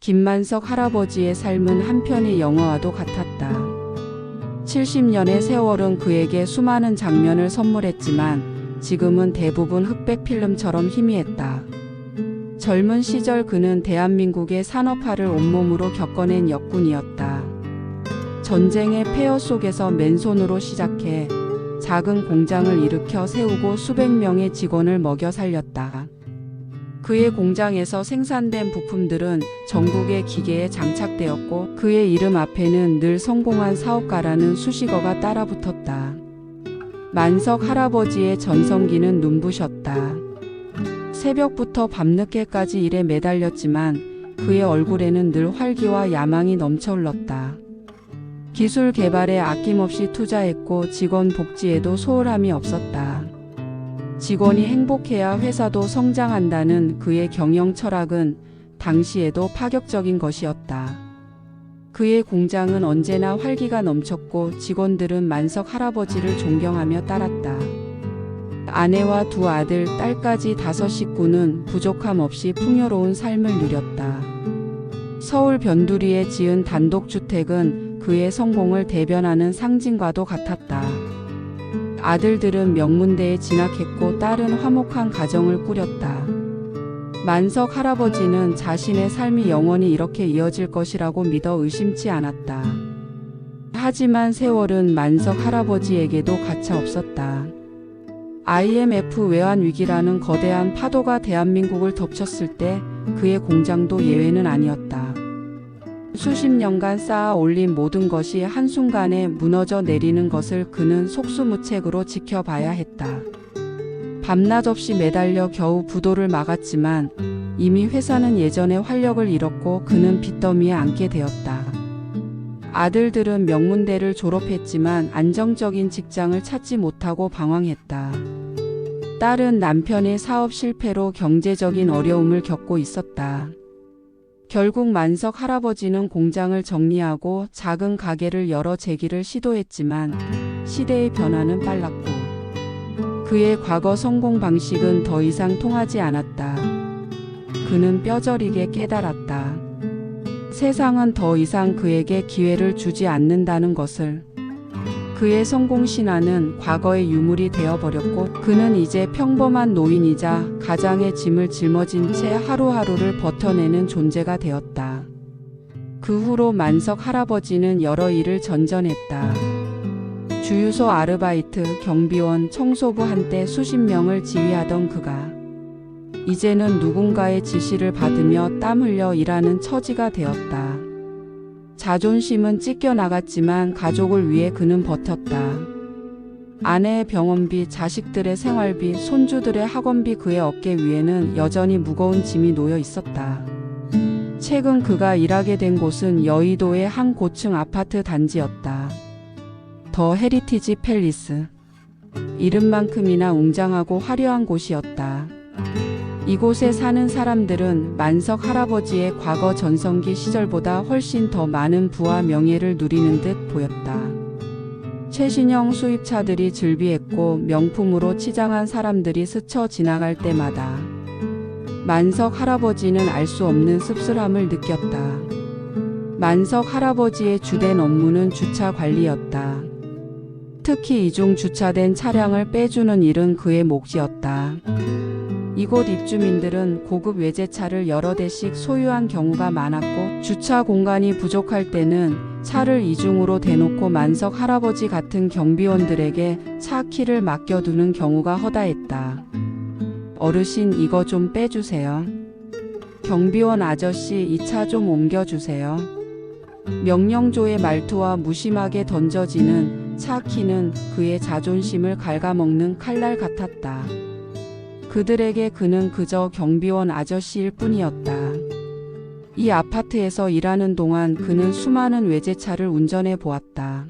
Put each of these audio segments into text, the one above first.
김만석 할아버지의 삶은 한편의 영화와도 같았다. 70년의 세월은 그에게 수많은 장면을 선물했지만 지금은 대부분 흑백 필름처럼 희미했다. 젊은 시절 그는 대한민국의 산업화를 온몸으로 겪어낸 역군이었다. 전쟁의 폐허 속에서 맨손으로 시작해 작은 공장을 일으켜 세우고 수백 명의 직원을 먹여 살렸다. 그의 공장에서 생산된 부품들은 전국의 기계에 장착되었고 그의 이름 앞에는 늘 성공한 사업가라는 수식어가 따라 붙었다. 만석 할아버지의 전성기는 눈부셨다. 새벽부터 밤늦게까지 일에 매달렸지만 그의 얼굴에는 늘 활기와 야망이 넘쳐 흘렀다. 기술 개발에 아낌없이 투자했고 직원 복지에도 소홀함이 없었다. 직원이 행복해야 회사도 성장한다는 그의 경영 철학은 당시에도 파격적인 것이었다. 그의 공장은 언제나 활기가 넘쳤고 직원들은 만석 할아버지를 존경하며 따랐다. 아내와 두 아들, 딸까지 다섯 식구는 부족함 없이 풍요로운 삶을 누렸다. 서울 변두리에 지은 단독주택은 그의 성공을 대변하는 상징과도 같았다. 아들들은 명문대에 진학했고 딸은 화목한 가정을 꾸렸다. 만석 할아버지는 자신의 삶이 영원히 이렇게 이어질 것이라고 믿어 의심치 않았다. 하지만 세월은 만석 할아버지에게도 가차 없었다. IMF 외환 위기라는 거대한 파도가 대한민국을 덮쳤을 때 그의 공장도 예외는 아니었다. 수십 년간 쌓아 올린 모든 것이 한순간에 무너져 내리는 것을 그는 속수무책으로 지켜봐야 했다. 밤낮 없이 매달려 겨우 부도를 막았지만 이미 회사는 예전에 활력을 잃었고 그는 빚더미에 앉게 되었다. 아들들은 명문대를 졸업했지만 안정적인 직장을 찾지 못하고 방황했다. 딸은 남편의 사업 실패로 경제적인 어려움을 겪고 있었다. 결국 만석 할아버지는 공장을 정리하고 작은 가게를 열어 재기를 시도했지만 시대의 변화는 빨랐고 그의 과거 성공 방식은 더 이상 통하지 않았다. 그는 뼈저리게 깨달았다. 세상은 더 이상 그에게 기회를 주지 않는다는 것을 그의 성공 신화는 과거의 유물이 되어버렸고 그는 이제 평범한 노인이자 가장의 짐을 짊어진 채 하루하루를 버텨내는 존재가 되었다. 그 후로 만석 할아버지는 여러 일을 전전했다. 주유소 아르바이트, 경비원, 청소부 한때 수십 명을 지휘하던 그가 이제는 누군가의 지시를 받으며 땀 흘려 일하는 처지가 되었다. 자존심은 찢겨 나갔지만 가족을 위해 그는 버텼다. 아내의 병원비, 자식들의 생활비, 손주들의 학원비 그의 어깨 위에는 여전히 무거운 짐이 놓여 있었다. 최근 그가 일하게 된 곳은 여의도의 한 고층 아파트 단지였다. 더 헤리티지 팰리스. 이름만큼이나 웅장하고 화려한 곳이었다. 이곳에 사는 사람들은 만석 할아버지의 과거 전성기 시절보다 훨씬 더 많은 부와 명예를 누리는 듯 보였다. 최신형 수입차들이 즐비했고 명품으로 치장한 사람들이 스쳐 지나갈 때마다 만석 할아버지는 알 수 없는 씁쓸함을 느꼈다. 만석 할아버지의 주된 업무는 주차 관리였다. 특히 이중 주차된 차량을 빼주는 일은 그의 몫이었다. 이곳 입주민들은 고급 외제차를 여러 대씩 소유한 경우가 많았고 주차 공간이 부족할 때는 차를 이중으로 대놓고 만석 할아버지 같은 경비원들에게 차 키를 맡겨두는 경우가 허다했다. 어르신 이거 좀 빼주세요. 경비원 아저씨 이 차 좀 옮겨주세요. 명령조의 말투와 무심하게 던져지는 차 키는 그의 자존심을 갉아먹는 칼날 같았다. 그들에게 그는 그저 경비원 아저씨일 뿐이었다. 이 아파트에서 일하는 동안 그는 수많은 외제차를 운전해 보았다.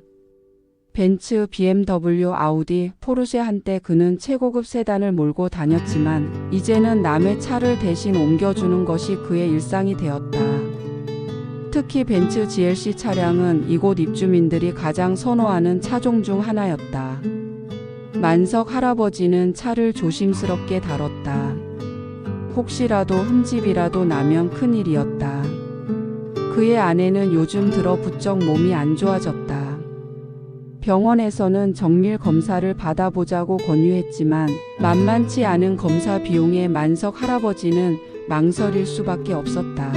벤츠, BMW, 아우디, 포르쉐 한때 그는 최고급 세단을 몰고 다녔지만 이제는 남의 차를 대신 옮겨주는 것이 그의 일상이 되었다. 특히 벤츠 GLC 차량은 이곳 입주민들이 가장 선호하는 차종 중 하나였다. 만석 할아버지는 차를 조심스럽게 다뤘다. 혹시라도 흠집이라도 나면 큰일이었다. 그의 아내는 요즘 들어 부쩍 몸이 안 좋아졌다. 병원에서는 정밀 검사를 받아보자고 권유했지만 만만치 않은 검사 비용에 만석 할아버지는 망설일 수밖에 없었다.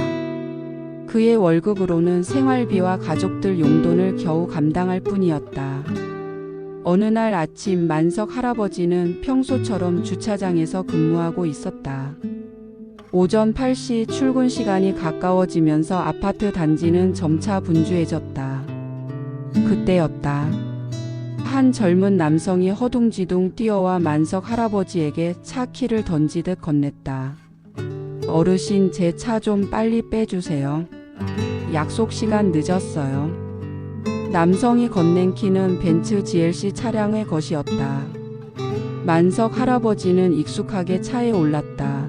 그의 월급으로는 생활비와 가족들 용돈을 겨우 감당할 뿐이었다. 어느 날 아침 만석 할아버지는 평소처럼 주차장에서 근무하고 있었다. 오전 8시 출근 시간이 가까워지면서 아파트 단지는 점차 분주해졌다. 그때였다. 한 젊은 남성이 허둥지둥 뛰어와 만석 할아버지에게 차 키를 던지듯 건넸다. 어르신 제 차 좀 빨리 빼주세요. 약속 시간 늦었어요. 남성이 건넨 키는 벤츠 GLC 차량의 것이었다. 만석 할아버지는 익숙하게 차에 올랐다.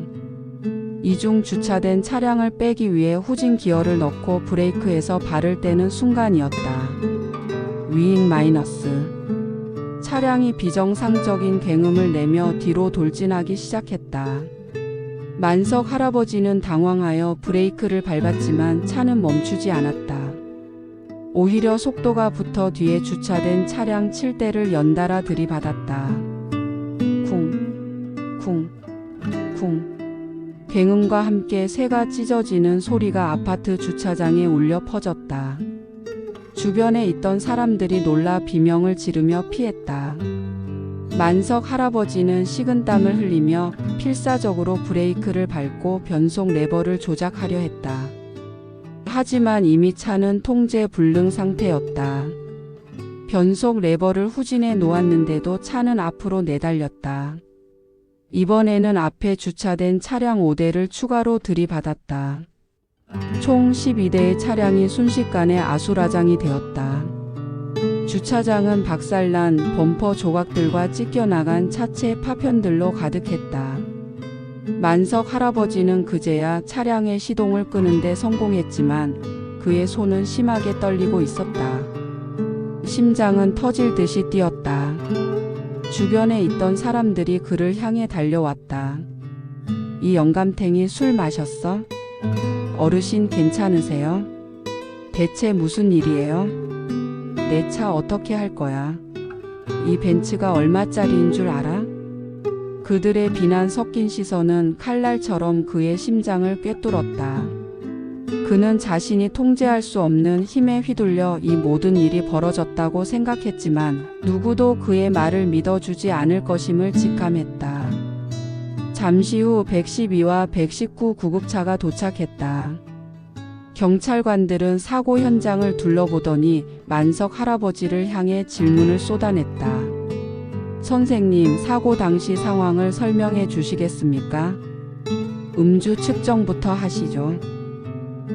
이중 주차된 차량을 빼기 위해 후진 기어를 넣고 브레이크에서 발을 떼는 순간이었다. 위잉 마이너스. 차량이 비정상적인 굉음을 내며 뒤로 돌진하기 시작했다. 만석 할아버지는 당황하여 브레이크를 밟았지만 차는 멈추지 않았다. 오히려 속도가 붙어 뒤에 주차된 차량 7대를 연달아 들이받았다. 쿵, 쿵, 쿵. 굉음과 함께 새가 찢어지는 소리가 아파트 주차장에 울려 퍼졌다. 주변에 있던 사람들이 놀라 비명을 지르며 피했다. 만석 할아버지는 식은땀을 흘리며 필사적으로 브레이크를 밟고 변속 레버를 조작하려 했다. 하지만 이미 차는 통제 불능 상태였다. 변속 레버를 후진해 놓았는데도 차는 앞으로 내달렸다. 이번에는 앞에 주차된 차량 5대를 추가로 들이받았다. 총 12대의 차량이 순식간에 아수라장이 되었다. 주차장은 박살난 범퍼 조각들과 찢겨나간 차체 파편들로 가득했다. 만석 할아버지는 그제야 차량의 시동을 끄는데 성공했지만 그의 손은 심하게 떨리고 있었다. 심장은 터질 듯이 뛰었다. 주변에 있던 사람들이 그를 향해 달려왔다. 이 영감탱이 술 마셨어? 어르신 괜찮으세요? 대체 무슨 일이에요? 내 차 어떻게 할 거야? 이 벤츠가 얼마짜리인 줄 알아? 그들의 비난 섞인 시선은 칼날처럼 그의 심장을 꿰뚫었다. 그는 자신이 통제할 수 없는 힘에 휘둘려 이 모든 일이 벌어졌다고 생각했지만 누구도 그의 말을 믿어주지 않을 것임을 직감했다. 잠시 후 112와 119 구급차가 도착했다. 경찰관들은 사고 현장을 둘러보더니 만석 할아버지를 향해 질문을 쏟아냈다. 선생님, 사고 당시 상황을 설명해 주시겠습니까? 음주 측정부터 하시죠.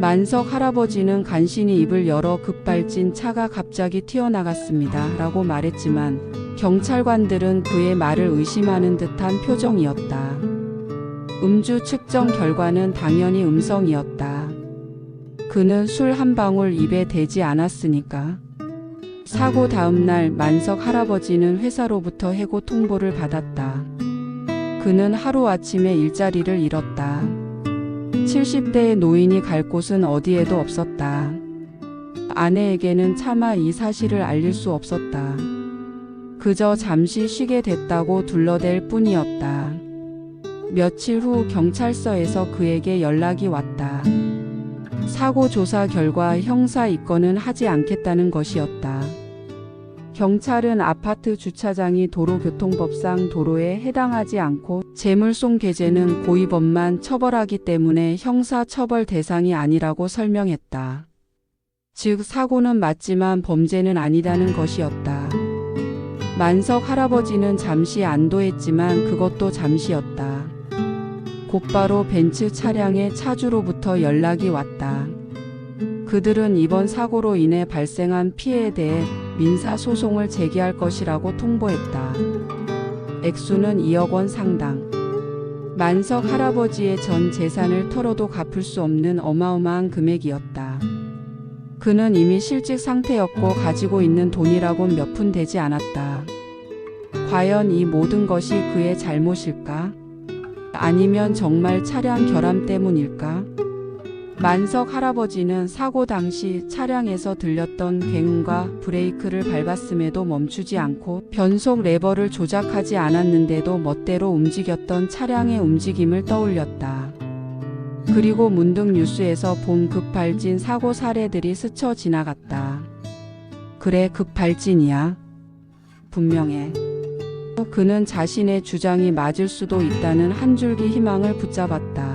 만석 할아버지는 간신히 입을 열어 급발진 차가 갑자기 튀어나갔습니다. 라고 말했지만 경찰관들은 그의 말을 의심하는 듯한 표정이었다. 음주 측정 결과는 당연히 음성이었다. 그는 술 한 방울 입에 대지 않았으니까. 사고 다음 날 만석 할아버지는 회사로부터 해고 통보를 받았다. 그는 하루아침에 일자리를 잃었다. 70대의 노인이 갈 곳은 어디에도 없었다. 아내에게는 차마 이 사실을 알릴 수 없었다. 그저 잠시 쉬게 됐다고 둘러댈 뿐이었다. 며칠 후 경찰서에서 그에게 연락이 왔다. 사고 조사 결과 형사 입건은 하지 않겠다는 것이었다. 경찰은 아파트 주차장이 도로교통법상 도로에 해당하지 않고 재물손 계제는 고의범만 처벌하기 때문에 형사 처벌 대상이 아니라고 설명했다. 즉 사고는 맞지만 범죄는 아니다는 것이었다. 만석 할아버지는 잠시 안도했지만 그것도 잠시였다. 곧바로 벤츠 차량의 차주로부터 연락이 왔다. 그들은 이번 사고로 인해 발생한 피해에 대해 민사 소송을 제기할 것이라고 통보했다. 액수는 2억 원 상당. 만석 할아버지의 전 재산을 털어도 갚을 수 없는 어마어마한 금액이었다. 그는 이미 실직 상태였고 가지고 있는 돈이라곤 몇 푼 되지 않았다. 과연 이 모든 것이 그의 잘못일까? 아니면 정말 차량 결함 때문일까? 만석 할아버지는 사고 당시 차량에서 들렸던 굉음과 브레이크를 밟았음에도 멈추지 않고 변속 레버를 조작하지 않았는데도 멋대로 움직였던 차량의 움직임을 떠올렸다. 그리고 문득 뉴스에서 본 급발진 사고 사례들이 스쳐 지나갔다. 그래, 급발진이야. 분명해. 그는 자신의 주장이 맞을 수도 있다는 한 줄기 희망을 붙잡았다.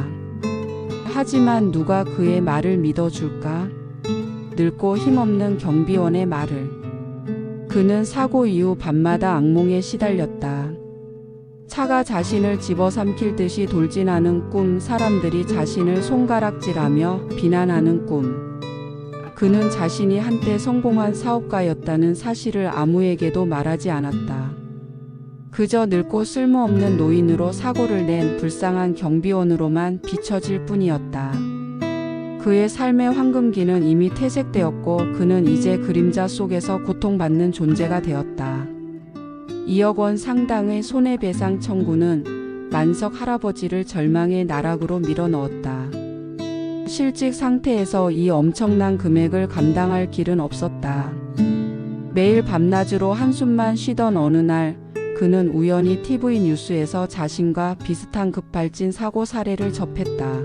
하지만 누가 그의 말을 믿어줄까? 늙고 힘없는 경비원의 말을. 그는 사고 이후 밤마다 악몽에 시달렸다. 차가 자신을 집어삼킬 듯이 돌진하는 꿈, 사람들이 자신을 손가락질하며 비난하는 꿈. 그는 자신이 한때 성공한 사업가였다는 사실을 아무에게도 말하지 않았다. 그저 늙고 쓸모없는 노인으로 사고를 낸 불쌍한 경비원으로만 비춰질 뿐이었다. 그의 삶의 황금기는 이미 퇴색되었고 그는 이제 그림자 속에서 고통받는 존재가 되었다. 2억 원 상당의 손해배상 청구는 만석 할아버지를 절망의 나락으로 밀어넣었다. 실직 상태에서 이 엄청난 금액을 감당할 길은 없었다. 매일 밤낮으로 한숨만 쉬던 어느 날 그는 우연히 TV 뉴스에서 자신과 비슷한 급발진 사고 사례를 접했다.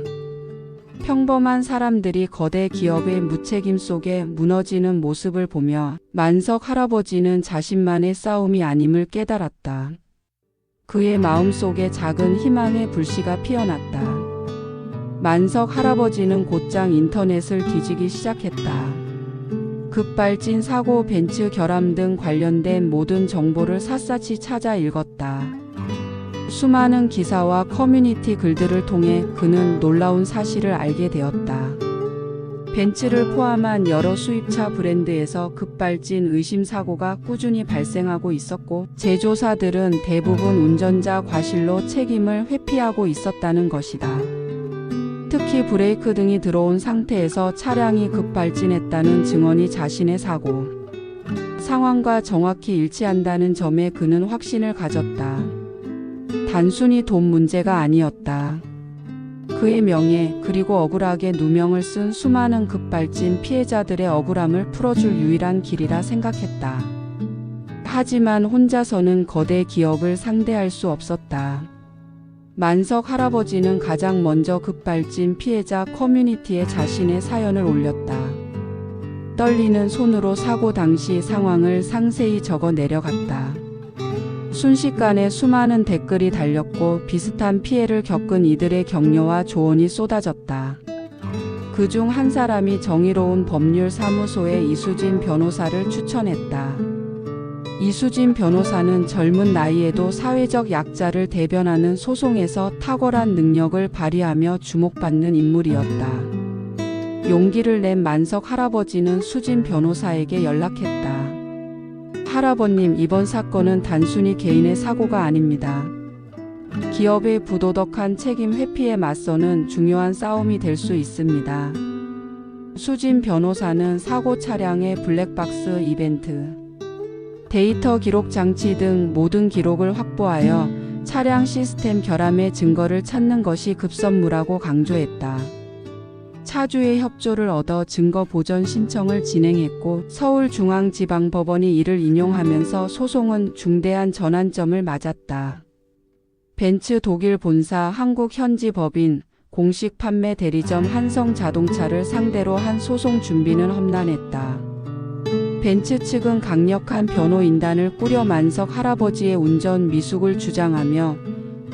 평범한 사람들이 거대 기업의 무책임 속에 무너지는 모습을 보며 만석 할아버지는 자신만의 싸움이 아님을 깨달았다. 그의 마음속에 작은 희망의 불씨가 피어났다. 만석 할아버지는 곧장 인터넷을 뒤지기 시작했다. 급발진 사고 벤츠 결함 등 관련된 모든 정보를 샅샅이 찾아 읽었다. 수많은 기사와 커뮤니티 글들을 통해 그는 놀라운 사실을 알게 되었다. 벤츠를 포함한 여러 수입차 브랜드에서 급발진 의심 사고가 꾸준히 발생하고 있었고 제조사들은 대부분 운전자 과실로 책임을 회피하고 있었다는 것이다. 특히 브레이크 등이 들어온 상태에서 차량이 급발진했다는 증언이 자신의 사고 상황과 정확히 일치한다는 점에 그는 확신을 가졌다. 단순히 돈 문제가 아니었다. 그의 명예 그리고 억울하게 누명을 쓴 수많은 급발진 피해자들의 억울함을 풀어줄 유일한 길이라 생각했다. 하지만 혼자서는 거대 기업을 상대할 수 없었다. 만석 할아버지는 가장 먼저 급발진 피해자 커뮤니티에 자신의 사연을 올렸다. 떨리는 손으로 사고 당시 상황을 상세히 적어 내려갔다. 순식간에 수많은 댓글이 달렸고 비슷한 피해를 겪은 이들의 격려와 조언이 쏟아졌다. 그중 한 사람이 정의로운 법률 사무소의 이수진 변호사를 추천했다. 이수진 변호사는 젊은 나이에도 사회적 약자를 대변하는 소송에서 탁월한 능력을 발휘하며 주목받는 인물이었다. 용기를 낸 만석 할아버지는 수진 변호사에게 연락했다. 할아버님, 이번 사건은 단순히 개인의 사고가 아닙니다. 기업의 부도덕한 책임 회피에 맞서는 중요한 싸움이 될 수 있습니다. 수진 변호사는 사고 차량의 블랙박스 이벤트, 데이터 기록 장치 등 모든 기록을 확보하여 차량 시스템 결함의 증거를 찾는 것이 급선무라고 강조했다. 차주의 협조를 얻어 증거 보전 신청을 진행했고 서울중앙지방법원이 이를 인용하면서 소송은 중대한 전환점을 맞았다. 벤츠 독일 본사 한국 현지 법인 공식 판매 대리점 한성 자동차를 상대로 한 소송 준비는 험난했다. 벤츠 측은 강력한 변호인단을 꾸려 만석 할아버지의 운전 미숙을 주장하며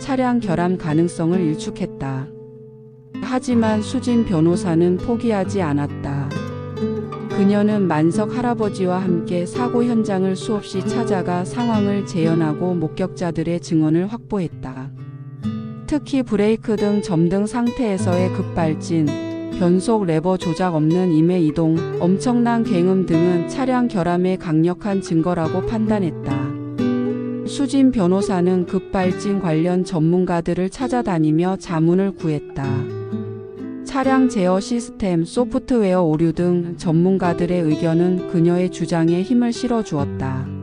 차량 결함 가능성을 일축했다. 하지만 수진 변호사는 포기하지 않았다. 그녀는 만석 할아버지와 함께 사고 현장을 수없이 찾아가 상황을 재현하고 목격자들의 증언을 확보했다. 특히 브레이크 등 점등 상태에서의 급발진, 변속 레버 조작 없는 임의 이동, 엄청난 굉음 등은 차량 결함의 강력한 증거라고 판단했다. 수진 변호사는 급발진 관련 전문가들을 찾아다니며 자문을 구했다. 차량 제어 시스템, 소프트웨어 오류 등 전문가들의 의견은 그녀의 주장에 힘을 실어주었다.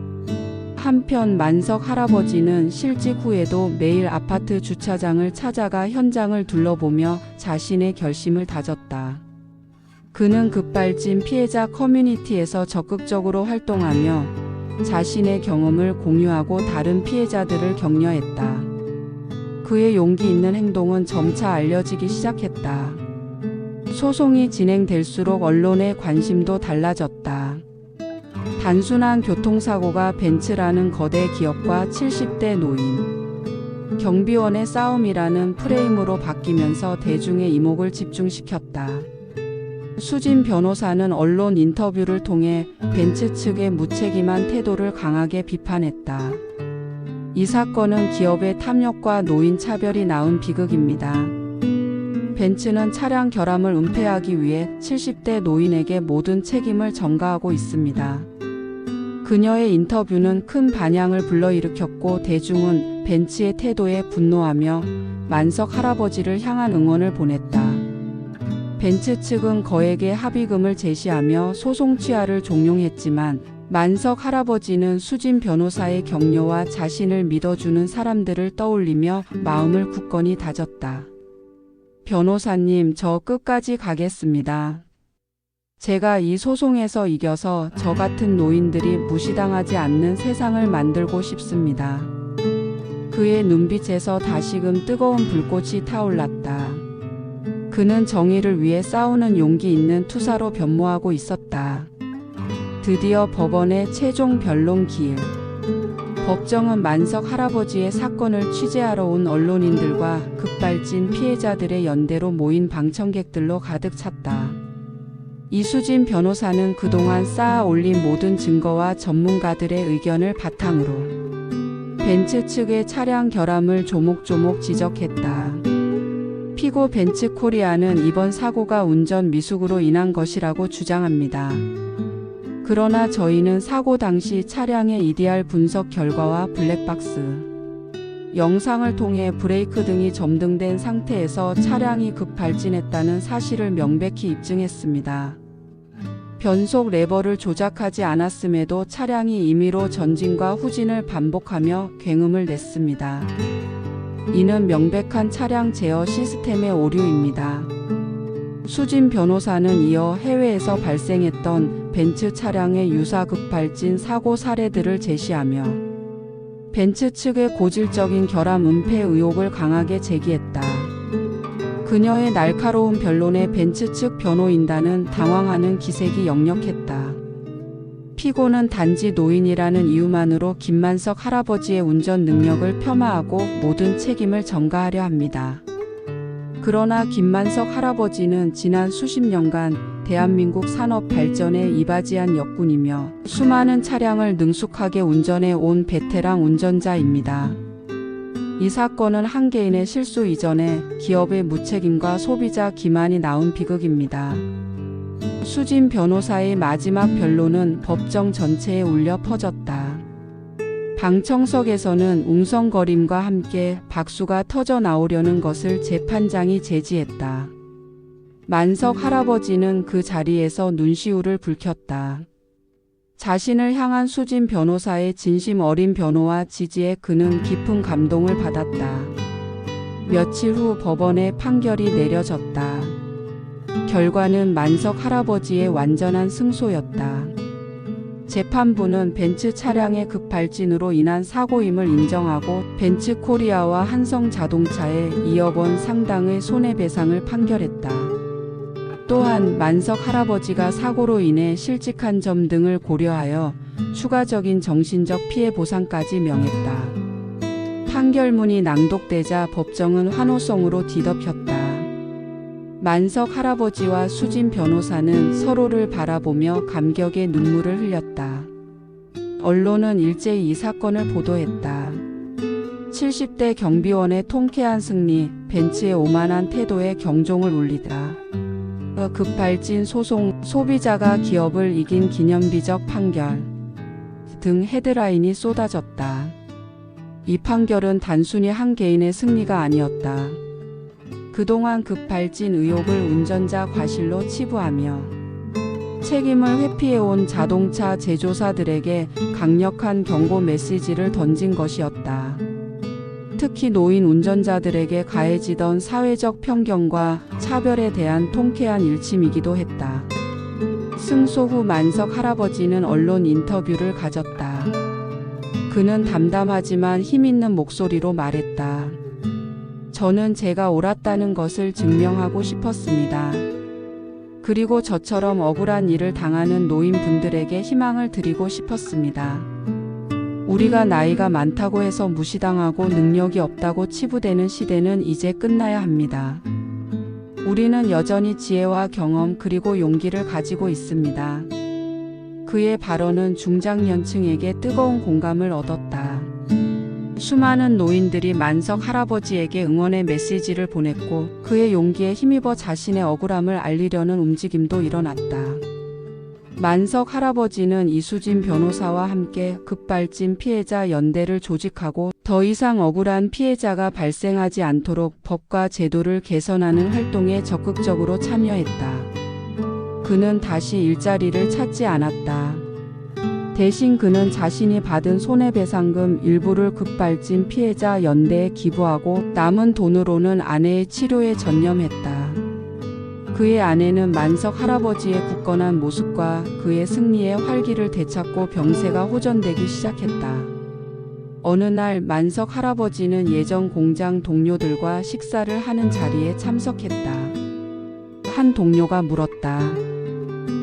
한편 만석 할아버지는 실직 후에도 매일 아파트 주차장을 찾아가 현장을 둘러보며 자신의 결심을 다졌다. 그는 급발진 피해자 커뮤니티에서 적극적으로 활동하며 자신의 경험을 공유하고 다른 피해자들을 격려했다. 그의 용기 있는 행동은 점차 알려지기 시작했다. 소송이 진행될수록 언론의 관심도 달라졌다. 단순한 교통사고가 벤츠라는 거대 기업과 70대 노인, 경비원의 싸움이라는 프레임으로 바뀌면서 대중의 이목을 집중시켰다. 수진 변호사는 언론 인터뷰를 통해 벤츠 측의 무책임한 태도를 강하게 비판했다. 이 사건은 기업의 탐욕과 노인 차별이 낳은 비극입니다. 벤츠는 차량 결함을 은폐하기 위해 70대 노인에게 모든 책임을 전가하고 있습니다. 그녀의 인터뷰는 큰 반향을 불러일으켰고 대중은 벤츠의 태도에 분노하며 만석 할아버지를 향한 응원을 보냈다. 벤츠 측은 거액의 합의금을 제시하며 소송 취하를 종용했지만 만석 할아버지는 수진 변호사의 격려와 자신을 믿어주는 사람들을 떠올리며 마음을 굳건히 다졌다. 변호사님, 저 끝까지 가겠습니다. 제가 이 소송에서 이겨서 저 같은 노인들이 무시당하지 않는 세상을 만들고 싶습니다. 그의 눈빛에서 다시금 뜨거운 불꽃이 타올랐다. 그는 정의를 위해 싸우는 용기 있는 투사로 변모하고 있었다. 드디어 법원의 최종 변론 기일. 법정은 만석 할아버지의 사건을 취재하러 온 언론인들과 급발진 피해자들의 연대로 모인 방청객들로 가득 찼다. 이수진 변호사는 그동안 쌓아 올린 모든 증거와 전문가들의 의견을 바탕으로 벤츠 측의 차량 결함을 조목조목 지적했다. 피고 벤츠 코리아는 이번 사고가 운전 미숙으로 인한 것이라고 주장합니다. 그러나 저희는 사고 당시 차량의 EDR 분석 결과와 블랙박스 영상을 통해 브레이크 등이 점등된 상태에서 차량이 급발진했다는 사실을 명백히 입증했습니다. 변속 레버를 조작하지 않았음에도 차량이 임의로 전진과 후진을 반복하며 굉음을 냈습니다. 이는 명백한 차량 제어 시스템의 오류입니다. 수진 변호사는 이어 해외에서 발생했던 벤츠 차량의 유사 급발진 사고 사례들을 제시하며 벤츠 측의 고질적인 결함 은폐 의혹을 강하게 제기했다. 그녀의 날카로운 변론에 벤츠 측 변호인단은 당황하는 기색이 역력했다. 피고는 단지 노인이라는 이유만으로 김만석 할아버지의 운전 능력을 폄하하고 모든 책임을 전가하려 합니다. 그러나 김만석 할아버지는 지난 수십 년간 대한민국 산업 발전에 이바지한 역군이며 수많은 차량을 능숙하게 운전해 온 베테랑 운전자입니다. 이 사건은 한 개인의 실수 이전에 기업의 무책임과 소비자 기만이 낳은 비극입니다. 수진 변호사의 마지막 변론은 법정 전체에 울려 퍼졌다. 방청석에서는 웅성거림과 함께 박수가 터져 나오려는 것을 재판장이 제지했다. 만석 할아버지는 그 자리에서 눈시울을 붉혔다. 자신을 향한 수진 변호사의 진심 어린 변호와 지지에 그는 깊은 감동을 받았다. 며칠 후 법원의 판결이 내려졌다. 결과는 만석 할아버지의 완전한 승소였다. 재판부는 벤츠 차량의 급발진으로 인한 사고임을 인정하고 벤츠 코리아와 한성 자동차에 2억 원 상당의 손해배상을 판결했다. 또한 만석 할아버지가 사고로 인해 실직한 점 등을 고려하여 추가적인 정신적 피해 보상까지 명했다. 판결문이 낭독되자 법정은 환호성으로 뒤덮였다. 만석 할아버지와 수진 변호사는 서로를 바라보며 감격의 눈물을 흘렸다. 언론은 일제히 이 사건을 보도했다. 70대 경비원의 통쾌한 승리, 벤츠의 오만한 태도에 경종을 울리다. 급발진 소송, 소비자가 기업을 이긴 기념비적 판결 등 헤드라인이 쏟아졌다. 이 판결은 단순히 한 개인의 승리가 아니었다. 그동안 급발진 의혹을 운전자 과실로 치부하며 책임을 회피해온 자동차 제조사들에게 강력한 경고 메시지를 던진 것이었다. 특히 노인 운전자들에게 가해지던 사회적 편견과 차별에 대한 통쾌한 일침이기도 했다. 승소 후 만석 할아버지는 언론 인터뷰를 가졌다. 그는 담담하지만 힘있는 목소리로 말했다. 저는 제가 옳았다는 것을 증명하고 싶었습니다. 그리고 저처럼 억울한 일을 당하는 노인분들에게 희망을 드리고 싶었습니다. 우리가 나이가 많다고 해서 무시당하고 능력이 없다고 치부되는 시대는 이제 끝나야 합니다. 우리는 여전히 지혜와 경험 그리고 용기를 가지고 있습니다. 그의 발언은 중장년층에게 뜨거운 공감을 얻었다. 수많은 노인들이 만석 할아버지에게 응원의 메시지를 보냈고 그의 용기에 힘입어 자신의 억울함을 알리려는 움직임도 일어났다. 만석 할아버지는 이수진 변호사와 함께 급발진 피해자 연대를 조직하고 더 이상 억울한 피해자가 발생하지 않도록 법과 제도를 개선하는 활동에 적극적으로 참여했다. 그는 다시 일자리를 찾지 않았다. 대신 그는 자신이 받은 손해배상금 일부를 급발진 피해자 연대에 기부하고 남은 돈으로는 아내의 치료에 전념했다. 그의 아내는 만석 할아버지의 굳건한 모습과 그의 승리의 활기를 되찾고 병세가 호전되기 시작했다. 어느 날 만석 할아버지는 예전 공장 동료들과 식사를 하는 자리에 참석했다. 한 동료가 물었다.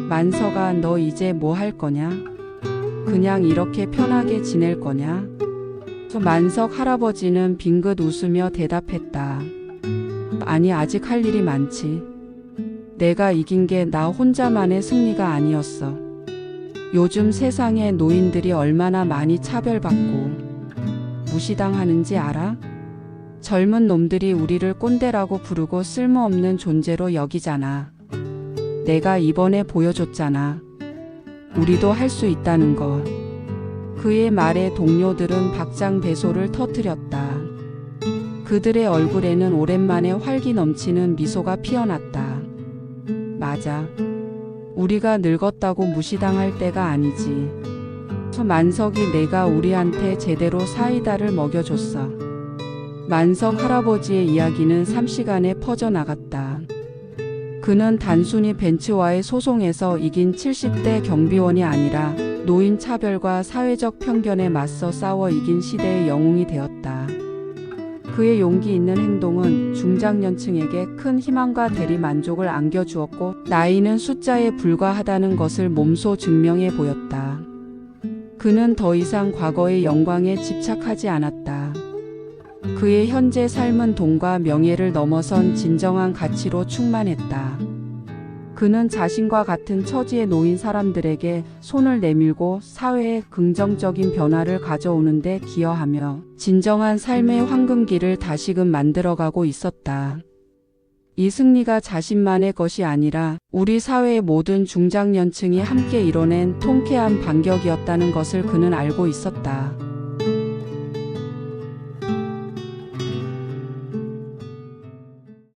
만석아, 너 이제 뭐 할 거냐? 그냥 이렇게 편하게 지낼 거냐? 만석 할아버지는 빙긋 웃으며 대답했다. 아니, 아직 할 일이 많지. 내가 이긴 게 나 혼자만의 승리가 아니었어. 요즘 세상에 노인들이 얼마나 많이 차별받고 무시당하는지 알아? 젊은 놈들이 우리를 꼰대라고 부르고 쓸모없는 존재로 여기잖아. 내가 이번에 보여줬잖아. 우리도 할 수 있다는 거. 그의 말에 동료들은 박장대소를 터뜨렸다. 그들의 얼굴에는 오랜만에 활기 넘치는 미소가 피어났다. 맞아. 우리가 늙었다고 무시당할 때가 아니지. 저 만석이 내가 우리한테 제대로 사이다를 먹여줬어. 만석 할아버지의 이야기는 3시간에 퍼져나갔다. 그는 단순히 벤츠와의 소송에서 이긴 70대 경비원이 아니라 노인 차별과 사회적 편견에 맞서 싸워 이긴 시대의 영웅이 되었다. 그의 용기 있는 행동은 중장년층에게 큰 희망과 대리 만족을 안겨주었고 나이는 숫자에 불과하다는 것을 몸소 증명해 보였다. 그는 더 이상 과거의 영광에 집착하지 않았다. 그의 현재 삶은 돈과 명예를 넘어선 진정한 가치로 충만했다. 그는 자신과 같은 처지에 놓인 사람들에게 손을 내밀고 사회에 긍정적인 변화를 가져오는데 기여하며 진정한 삶의 황금기를 다시금 만들어가고 있었다. 이 승리가 자신만의 것이 아니라 우리 사회의 모든 중장년층이 함께 이뤄낸 통쾌한 반격이었다는 것을 그는 알고 있었다.